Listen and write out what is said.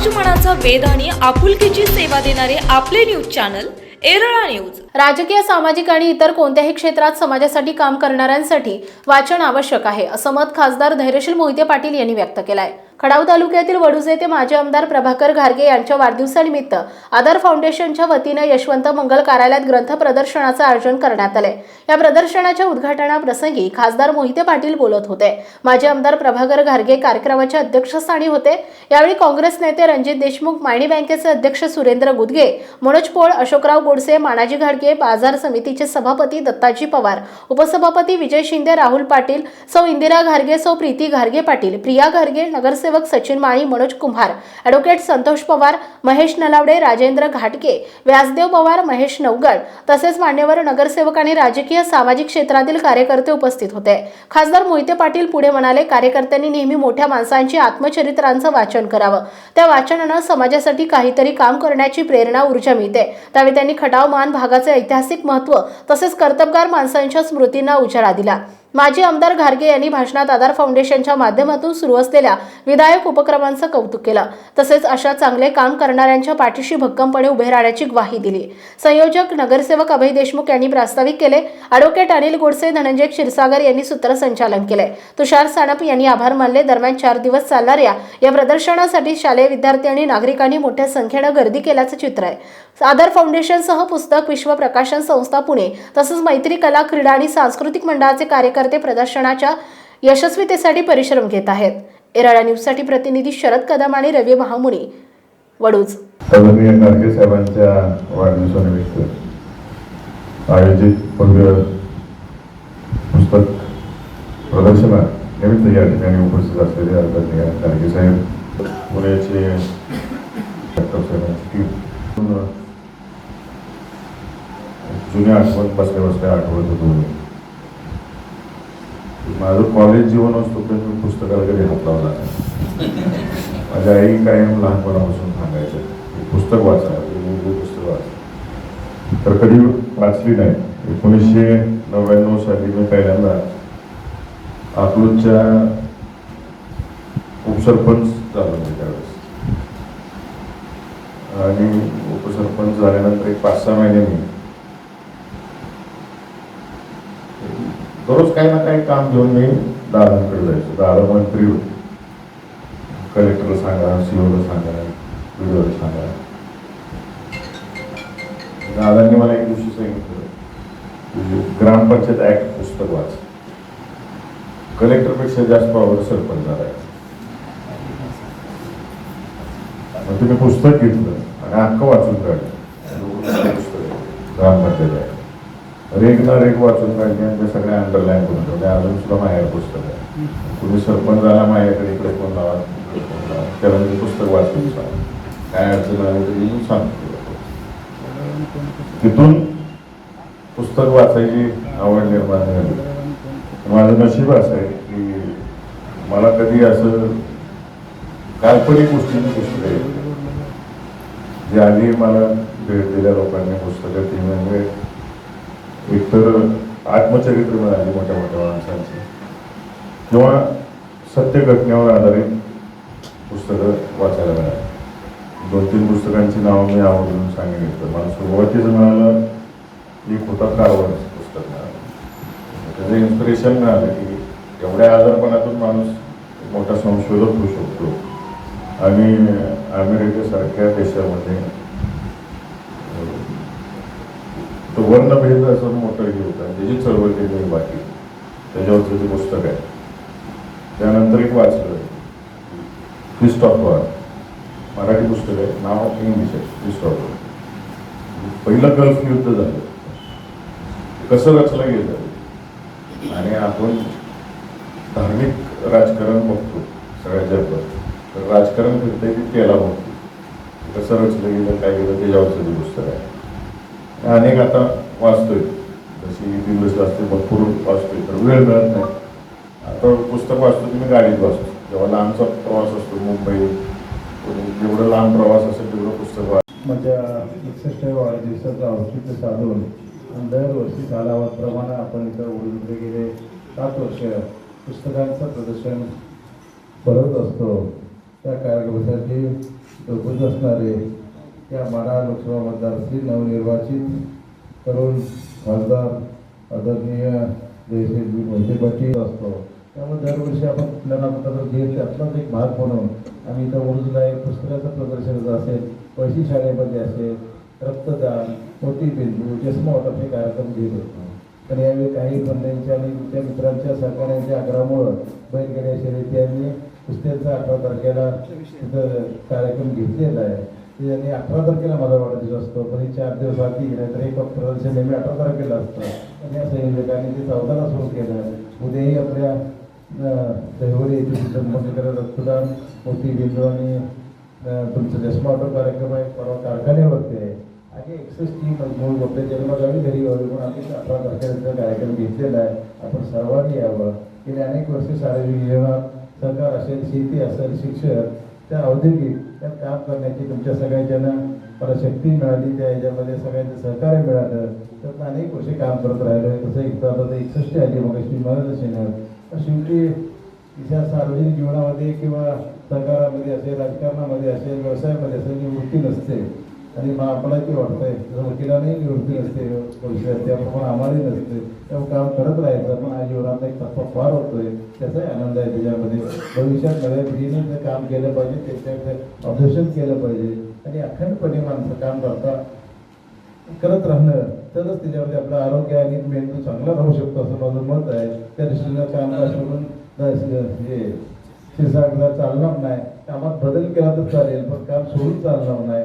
समाज मनाचा वेध आणि आपुलकीची सेवा देणारे आपले न्यूज चॅनल एरळा न्यूज. राजकीय सामाजिक आणि इतर कोणत्याही क्षेत्रात समाजासाठी काम करणाऱ्यांसाठी वाचन आवश्यक आहे असं मत खासदार धैर्यशील मोहिते पाटील यांनी व्यक्त केलं आहे खडाव तालुक्यातील वडुजे ते माजी आमदार प्रभाकर घारगे यांच्या वाढदिवसानिमित्त आधार फाउंडेशनच्या वतीनं यशवंत मंगल कार्यालयात ग्रंथ प्रदर्शनाचं आयोजन करण्यात आले. या प्रदर्शनाच्या उद्घाटनाप्रसंगी खासदार मोहिते पाटील बोलत होते. माजी आमदार प्रभाकर घारगे कार्यक्रमाच्या अध्यक्षस्थानी होते. यावेळी काँग्रेस नेते रणजित देशमुख मायणी बँकेचे अध्यक्ष सुरेंद्र गुदगे मनोज पोळ अशोकराव गोडसे मानाजी घाडगे बाजार समितीचे सभापती दत्ताजी पवार उपसभापती विजय शिंदे राहुल पाटील सौ इंदिरा घारगे सौ प्रीती घारगे पाटील प्रिया घारगे नगरसेवक सचिन माळी मनोज कुंभार ॲडव्होकेट संतोष पवार महेश नलावडे राजेंद्र घाटके व्यासदेव पवार महेश नवगड तसेच मान्यवर नगरसेवक आणि राजकीय सामाजिक क्षेत्रातील कार्यकर्ते उपस्थित होते. खासदार मोहिते पाटील पुढे म्हणाले कार्यकर्त्यांनी नेहमी मोठ्या माणसांची आत्मचरित्रांचं वाचन करावं. त्या वाचनानं समाजासाठी काहीतरी काम करण्याची प्रेरणा ऊर्जा मिळते. त्यावेळी त्यांनी खटाव मान भागाचे ऐतिहासिक महत्त्व तसेच कर्तबगार माणसांच्या स्मृतींना उजाळा दिला. माजी आमदार घारगे यांनी भाषणात आधार फाउंडेशनच्या माध्यमातून सुरू असलेल्या विधायक उपक्रमांचं कौतुक केलं. तसेच अशा चांगले काम करणाऱ्यांच्या पाठीशी भक्कमपणे उभे राहण्याची ग्वाही दिली. संयोजक नगरसेवक अभय देशमुख यांनी प्रास्ताविक केले. अॅडव्होकेट अनिल गोडसे धनंजय क्षीरसागर यांनी सूत्रसंचालन केले. तुषार सानप यांनी आभार मानले. दरम्यान चार दिवस चालणाऱ्या या प्रदर्शनासाठी शालेय विद्यार्थी आणि नागरिकांनी मोठ्या संख्येनं गर्दी केल्याचं चित्र आहे. सादर फाउंडेशनसह पुस्तक विश्व प्रकाशन संस्था पुणे तसंच मैत्री कला क्रीडा आणि सांस्कृतिक मंडळाचे कार्यकर्ते प्रदर्शनाच्या यशस्वीतेसाठी परिश्रम घेत आहेत. एराडा न्यूजसाठी प्रतिनिधी शरद कदम आणि रवी महामुनी. वडूज साहेबांच्या वाढदिवसानिमित्त आयोजित पुस्तक प्रदर्शना निमित्त या ठिकाणी उपस्थित असलेले आदरणीय गाडगे साहेब पुण्याचे डॉक्टर साहेबांची टीम जुन्या आठवण बसल्या बसल्या आठवत होतो माझं कॉलेज जीवन असतो पण मी पुस्तकाला कधी हात लावला. नाही माझ्या आई कायम लहानपणापासून सांगायचं पुस्तक वाचा पुस्तक वाचा. तर कधी वाचली नाही. एकोणीसशे नव्याण्णव साली मी पहिल्यांदा अकलूजच्या उपसरपंच झालो मी त्यावेळेस. आणि उपसरपंच झाल्यानंतर एक पाच सहा महिने मी दररोज काही ना काही काम घेऊन मी दादांकडे जायचो. दादा मंत्री होते. कलेक्टरला सांगा सीओला सांगा व्हिडिओला सांगा. दादांनी मला एक दिवशी सांगितलं की ग्रामपंचायत ऍक्ट पुस्तक वाच. कलेक्टरपेक्षा जास्त पावर सरपंच आहे मग तुम्ही पुस्तक घेतलं आणि अख्खं वाचून काढलं. पुस्तक ग्रामपंचायत आहे रेग ना रेग वाचून पाहिजे आणि ते सगळे अंडरलाईन करून ठेवले. अजून सुद्धा माझ्या पुस्तक आहे. तुम्ही सरपंच झाला माझ्याकडे इकडे कोण लावा कोण लावा. त्याला मी पुस्तक वाचून सांग काय अडचण आली तरी मी सांगतो. तिथून पुस्तक वाचायची आवड निर्माण झाली. माझं नशीब असं आहे की मला कधी असं काल्पनिक गोष्टींची पुस्तकं जे आधी मला भेट दिल्या लोकांनी पुस्तकं ती म्हणजे एकतर आत्मचरित्र मिळाली मोठ्या मोठ्या माणसांची. किंवा सत्य घटनेवर आधारित पुस्तकं वाचायला मिळाली. दोन तीन पुस्तकांची नावं मी आवडून सांगितलं मला सुरुवातीचं मिळालं एक होता कारवारचं पुस्तक मिळालं. त्याचं इन्स्पिरेशन मिळालं की एवढ्या आजारपणातून माणूस मोठा संशोधक होऊ शकतो. आणि अमेरिकेसारख्या देशामध्ये तो वर्णभेद असं मोठं हे होतं. आणि त्याची चळवळ केली बाकी. त्याच्यावरचं ते पुस्तक आहे. त्यानंतर एक वाचलं. क्रिस्टॉफर ऑफ वॉर मराठी पुस्तक आहे. नाव इंग्लिश आहे. क्रिस्टॉफर पहिलं गल्फ युद्ध झालं. कसं रचलं गेलं आणि आपण धार्मिक राजकारण बघतो. सगळ्या जगभर तर राजकारण फिरतंय की त्याला बघतो कसं रचलं गेलं काय गेलं त्याच्यावरचं ते पुस्तक आहे. अनेक आता वाचतोय. जशी दिवस असते भरपूर वाचतोय तर वेळ मिळत नाही. आता पुस्तक वाचतो तुम्ही मी गाडीत वाचतो जेव्हा लांबचा प्रवास असतो मुंबई जेवढं लांब प्रवास असेल तेवढं पुस्तक वाच. माझ्या एकसष्ट वाढदिवसाचं औषध साधून आणि दरवर्षी कालावधप्रमाणे आपण इथं उलटे गेले सात वर्ष पुस्तकांचं प्रदर्शन करत असतो. त्या कार्यक्रमासाठी चौकशी असणारे या माढा लोकसभा मतदारातील नवनिर्वाचित तरुण खासदार आदरणीय जयश्री मोहिते पाटील असतो. त्यामुळे दरवर्षी आपण कुठल्या ना कुठला तर घेत त्यातलाच एक भाग म्हणून आम्ही इथं उर्जला एक पुस्तकाचं प्रदर्शन असेल पैशी शाळेमध्ये असेल रक्तदान मोतीबिंदू चष्मा वाटप हे कार्यक्रम घेत होतो. पण यावेळी काही बंधूंच्या आणि त्या मित्रांच्या सहकार्यांच्या आग्रहामुळं बैलगाड्या शर्यती यांनी कुस्त्यांचा अठरा तारखेला तिथं कार्यक्रम घेतलेला आहे. यांनी अठरा तारखेला माझा वाढदिवस असतो पण हे चार दिवस आधी नाहीतर एक प्रदर्शन नेहमी अठरा तारखेला असतं आणि या संयोजकांनी ते चौदाला सुरू केलं उद्याही आपल्या अं, येथे संबंधित रक्तदान. मोतीबिंदू आणि तुमचं चष्मा कार्यक्रम आहे परवा कारखान्यावरती आहे. आणि एकसष्ट मूळ बघते जन्मगावी घरी यावी म्हणून आम्ही अठरा तारखेचा कार्यक्रम घेतलेला आहे. आपण सर्वांनी यावं. गेले अनेक वर्ष शारीरिक जीवनात सरकार असेल शेती असेल शिक्षण त्या औद्योगिक त्यात काम करण्याची तुमच्या सगळ्यांच्यानं मला शक्ती मिळाली त्या याच्यामध्ये सगळ्यांचं सहकार्य मिळालं. तर अनेक वर्षे काम करत राहिलो. आहे तसं एकदा आता एकसष्ट आली मग श्री महाराज तर शेवटी तिच्या सार्वजनिक जीवनामध्ये किंवा सहकारामध्ये असेल राजकारणामध्ये असेल व्यवसायामध्ये असेल निवृत्ती नसते. आणि मग आपल्याला ते वाटतंय. जर वकिलांनाही निवृत्ती नसते असते मग आम्हालाही नसते. तेव्हा काम करत राहायचं पण आज जीवनातला एक टप्पा पार होतोय. त्याचाही आनंद आहे त्याच्यामध्ये भविष्यात नव्या पिढीने ते काम केलं पाहिजे त्याच्याकडे ऑब्झर्वेशन केलं पाहिजे. आणि अखंडपणे माणसं काम करता करत राहणं तरच त्याच्यामध्ये आपलं आरोग्य आणि मेंदू चांगला राहू शकतो असं माझं मत आहे. त्या दृष्टीनं कामकाज सोडून हे शिरसागला चालणार नाही. कामात बदल केला तर चालेल पण काम सोडून चालणार नाही.